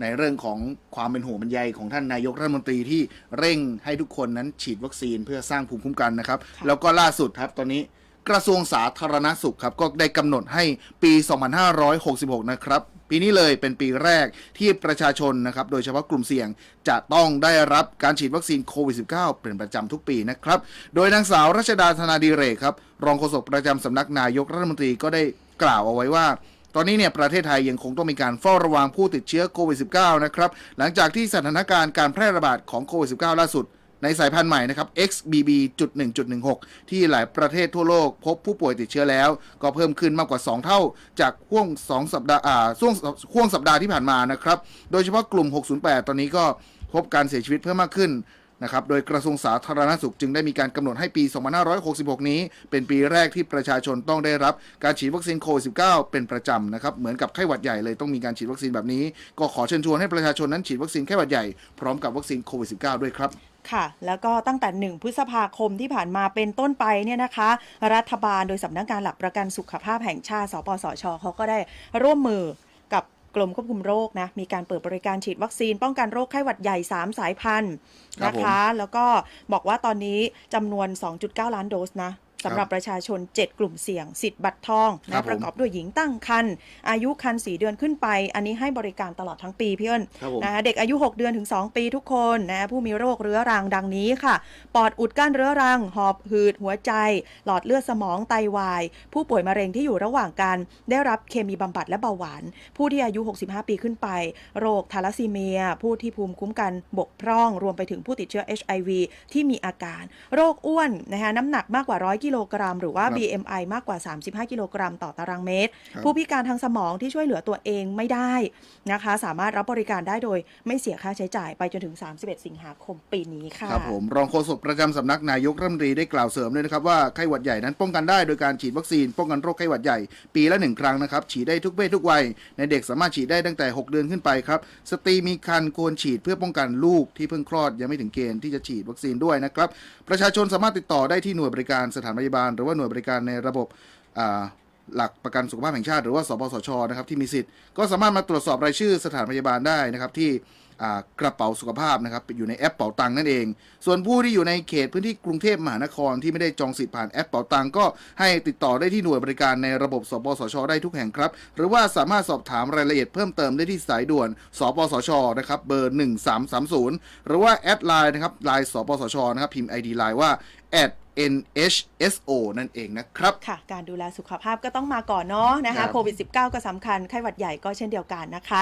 ในเรื่องของความเป็นห่วงเป็นใยของท่านนายกรัฐมนตรีที่เร่งให้ทุกคนนั้นฉีดวัคซีนเพื่อสร้างภูมิคุ้มกันนะครับ แล้วก็ล่าสุดครับตอนนี้กระทรวงสาธารณสุขครับก็ได้กำหนดให้ปี 2566 นะครับปีนี้เลยเป็นปีแรกที่ประชาชนนะครับ โดยเฉพาะกลุ่มเสี่ยงจะต้องได้รับการฉีดวัคซีนโควิด -19 เป็นประจำทุกปีนะครับ โดยนางสาวรัชดาธนาดีเรกครับ รองโฆษกประจำสำนักนายกรัฐมนตรีก็ได้กล่าวเอาไว้ว่า ตอนนี้เนี่ยประเทศไทยยังคงต้องมีการเฝ้าระวังผู้ติดเชื้อโควิด -19 นะครับหลังจากที่สถานการณ์การแพร่ระบาดของโควิด -19 ล่าสุดในสายพันธุ์ใหม่นะครับ XBB.1.16 ที่หลายประเทศทั่วโลกพบผู้ป่วยติดเชื้อแล้ว ก็เพิ่มขึ้นมากกว่า 2 เท่า จากห่วง 2 สัปดาห์อ่าช่วงห่วงสัปดาห์ที่ผ่านมานะครับ โดยเฉพาะกลุ่ม 608 ตอนนี้ก็พบการเสียชีวิตเพิ่มมากขึ้น นะครับ โดยกระทรวงสาธารณสุขจึงได้มีการกำหนดให้ปี 2566 นี้ เป็นปีแรกที่ประชาชนต้องได้รับการฉีดวัคซีนโควิด -19 เป็นประจำนะครับ เหมือนกับไข้หวัดใหญ่เลยต้องมีการฉีดวัคซีนแบบนี้ ก็ขอเชิญชวนให้ประชาชนนั้นฉีดวัคซีนไข้หวัดใหญ่พร้อมกับวัคซีนโควิด -19 ด้วยครับค่ะ แล้วก็ตั้งแต่ 1 พฤษภาคมที่ผ่านมาเป็นต้นไปเนี่ยนะคะ รัฐบาลโดยสำนักงานหลักประกันสุขภาพแห่งชาติ สปสชเขาก็ได้ร่วมมือ กับกรมควบคุมโรคนะมีการเปิดบริการฉีดวัคซีน ป้องกันโรคไข้หวัดใหญ่ 3 สายพันธุ์ครับนะคะ แล้วก็บอกว่าตอนนี้จำนวน 2.9 ล้านโดสนะ สำหรับประชาชน 7 กลุ่มเสี่ยง สิทธิ์บัตรทองครันะบผมประกอบด้วยหญิงตั้งครรภ์อายุครรภ์4เดือนขึ้นไป อันนี้ให้บริการตลอดทั้งปีพี่เอิญครับผมนะคะเด็กอายุ 6 เดือนถึง 2 ปีทุกคนนะผู้มีโรคเรื้อรังดังนี้ค่ะ ปอดอุดกั้นเรื้อรัง หอบหืด หัวใจ หลอดเลือดสมองไตวาย ผู้ป่วยมะเร็งที่อยู่ระหว่างการได้รับเคมีบำบัดและเบาหวาน ผู้ที่อายุ 65 ปีขึ้นไป โรคทาลัสซีเมีย ผู้ที่ภูมิคุ้มกันบกพร่อง รวมไปถึงผู้ติดเชื้อ HIV ที่มีอาการ โรคอ้วนนะคะน้ำหนักมากกว่า100กิโลกรัม หรือว่าครับ BMI มากกว่า 35 กิโลกรัมต่อตารางเมตรครับผู้พิการทางสมองที่ช่วยเหลือตัวเองไม่ได้นะคะ สามารถรับบริการได้โดยไม่เสียค่าใช้จ่ายไปจนถึง 31 สิงหาคมปีนี้ค่ะครับผมรองโฆษกประจำสำนักนายกรัฐมนตรีได้กล่าวเสริมด้วยนะครับว่าไข้หวัดใหญ่นั้นป้องกันได้โดยการฉีดวัคซีนป้องกันโรคไข้หวัดใหญ่ปีละหนึ่งครั้งนะครับฉีดได้ทุกเพศทุกวัยในเด็กสามารถฉีดได้ตั้งแต่ 6 เดือนขึ้นไปครับสตรีมีครรภ์ควรฉีดเพื่อป้องกันลูกที่เพิ่งคลอดยังไม่ถึงเกณฑ์ที่จะฉีดวัคซีนด้วยนะครับประชาชนสามารถติดต่อได้ที่หน่วยบริการสถานพยาบาล หรือว่าหน่วยบริการในระบบหลักประกันสุขภาพแห่งชาติหรือว่าสปสชนะครับที่มีสิทธิ์ก็สามารถมาตรวจสอบรายชื่อสถานพยาบาลได้นะครับที่ กระเป๋าสุขภาพนะครับอยู่ในแอปเป๋าตังค์นั่นเอง ส่วนผู้ที่อยู่ในเขตพื้นที่กรุงเทพมหานครที่ไม่ได้จองสิทธิ์ผ่านแอปเป๋าตังค์ก็ให้ติดต่อได้ที่หน่วยบริการในระบบสปสช ได้ทุกแห่งครับ หรือว่าสามารถสอบถามรายละเอียดเพิ่มเติมได้ที่สายด่วน สปสชนะครับเบอร์ 1330 หรือว่าแอดไลน์นะครับไลน์สปสชนะครับพิมพ์ ID ไลน์ว่า @nhso นั่นเองนะครับ ค่ะ การดูแลสุขภาพก็ต้องมาก่อนเนาะนะครัคะบโควิด -19 ก็สำคัญ ไข้หวัดใหญ่ก็เช่นเดียวกันนะคะ